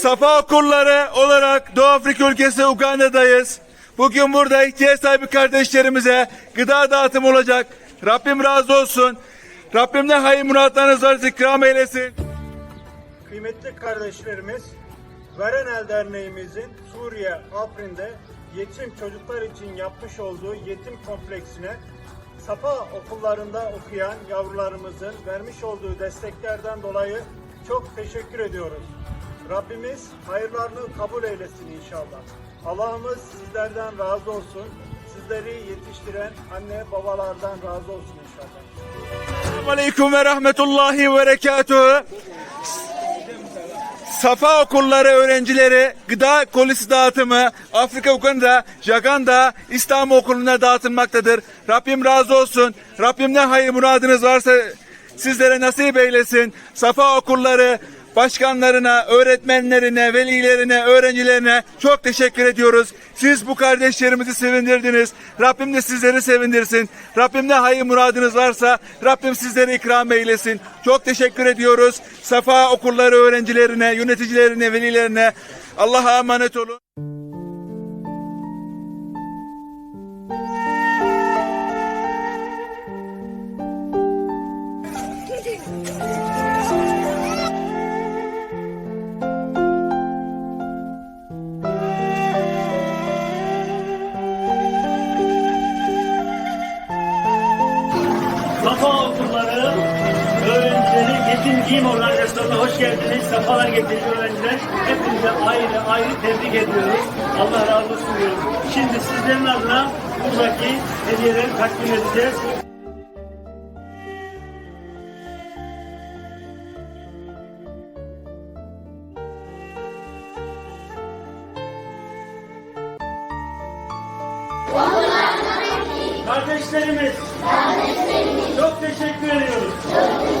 Safa okulları olarak Doğu Afrika ülkesi Uganda'dayız. Bugün burada ihtiyaç sahibi kardeşlerimize gıda dağıtımı olacak. Rabbim razı olsun. Rabbim ne hayır muratlarınız varsa ikram eylesin. Kıymetli kardeşlerimiz, Verenel Derneğimizin Suriye Afrin'de yetim çocuklar için yapmış olduğu yetim kompleksine Safa okullarında okuyan yavrularımızın vermiş olduğu desteklerden dolayı çok teşekkür ediyoruz. Rabbimiz hayırlarını kabul eylesin inşallah. Allah'ımız sizlerden razı olsun. Sizleri yetiştiren anne babalardan razı olsun inşallah. Selamun Aleyküm ve rahmetullahi ve berekatuhu. Safa okulları öğrencileri gıda kolisi dağıtımı Afrika Uganda, Jaganda, İslam okuluna dağıtılmaktadır. Rabbim razı olsun. Rabbim ne hayır muradınız varsa sizlere nasip eylesin. Safa okulları başkanlarına, öğretmenlerine, velilerine, öğrencilerine çok teşekkür ediyoruz. Siz bu kardeşlerimizi sevindirdiniz. Rabbim de sizleri sevindirsin. Rabbim ne hayır muradınız varsa Rabbim sizlere ikram eylesin. Çok teşekkür ediyoruz. Safa okulları öğrencilerine, yöneticilerine, velilerine Allah'a emanet olun. Okulları öğrencileri yetim giyim organizasyonuna hoş geldiniz. Safalar getirdiniz öğrenciler. Hepinize ayrı ayrı tebrik ediyoruz. Allah razı olsun diyoruz. Şimdi sizlerin adına buradaki hediyeleri takdim edeceğiz. Kardeşlerimiz. Kardeşlerimiz. Çok teşekkür ediyoruz. Çok teşekkür